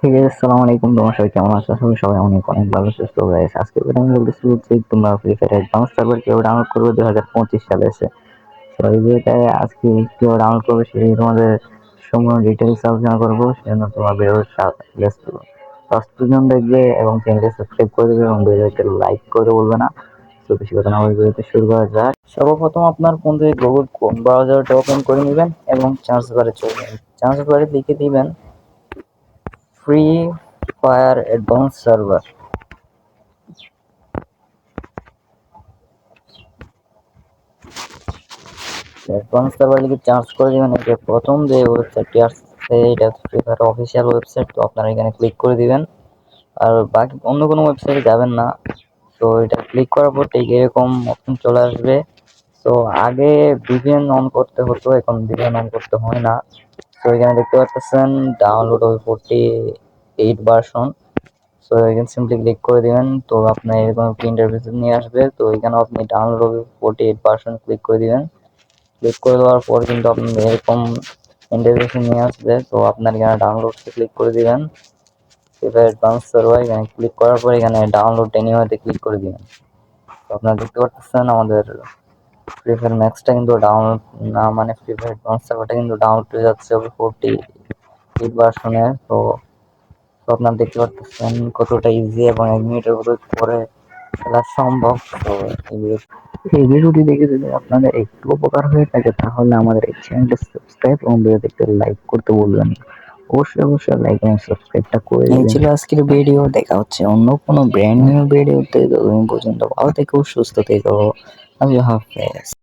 ঠিক আছে আসসালামু আলাইকুম। কেমন সবাই অনেক অনেক ভালো, সুস্থ হয়ে আছে। আজকে আমি ফ্রি ডাউনলোড করবে দুই হাজার পঁচিশ সালে আজকে ডাউনলোড করবে তোমাদের সম্পূর্ণ ডিটেলস আলোচনা করব। সেজন্য তোমার এবং লাইক করে বলবে না। কথা না শুরু করা সর্বপ্রথম আপনার ফোন থেকে ওপেন করে নেবেন এবং লিখে দিবেন free fire advance server advance server লিখে চার্জ করে দিবেন এটা প্রথম যে ওয়েবসাইটটি আসছে, এটা ফ্রি ফায়ার অফিসিয়াল ওয়েবসাইট তো আপনারা এখানে ক্লিক করে দিবেন। আর বাকি অন্য কোনো ওয়েবসাইটে যাবেন না। তো এটা ক্লিক করার পর ঠিক এরকম অপশন চলে আসবে। তো আগে ভিপিএন অন করতে হতো, এখন ভিপিএন অন করতে হয় না। তো এখানে দেখতে পাচ্ছেন ডাউনলোড হবে ফোরটি এইট ভার্সন সো এখানে সিম্পলি ক্লিক করে দিবেন, তো আপনার এরকম একটি ইন্টারফেস নিয়ে আসবে। তো এখানে আপনি ডাউনলোড হবে ফোরটি এইট ভার্সন ক্লিক করে দিবেন। ক্লিক করে দেওয়ার পর কিন্তু আপনি এরকম ইন্টারফেস নিয়ে আসবে, তো আপনার এখানে ডাউনলোডে ক্লিক করে দিবেন। এবার অ্যাডভান্স সার্ভার এখানে ক্লিক করার পর এখানে ডাউনলোড এনিওয়েতে ক্লিক করে দিবেন। তো আপনারা দেখতে পাচ্ছেন আমাদের ফ্রি ফায়ার ম্যাক্সটা কিন্তু ডাউনলোড না মানে ফ্রি ফায়ার অ্যাডভান্স সার্ভারটা কিন্তু ডাউনলোড হয়ে যাচ্ছে ফোরটি এইট ভার্সনের তো আপনারা দেখতে পাচ্ছেন কতটা ইজি এবং এক মিনিটের মতো পরে খেলা সম্ভব। তো এই ভিডিও এই ভিডিওটি দেখে যদি আপনাদের একটু উপকার হয়ে থাকে, তাহলে আমাদের এই চ্যানেলটি সাবস্ক্রাইব এবং ভিডিও দেখতে লাইক করতে বলবেন অবশ্যই অবশ্যই লাইক এবং সাবস্ক্রাইবটা করে এই ছিল আজকের ভিডিও দেখা হচ্ছে অন্য কোনো ব্র্যান্ড নিউ ভিডিওতে ততদিন পর্যন্ত ভালো থেকো সুস্থ থেকো। আল্লাহ হাফেজ।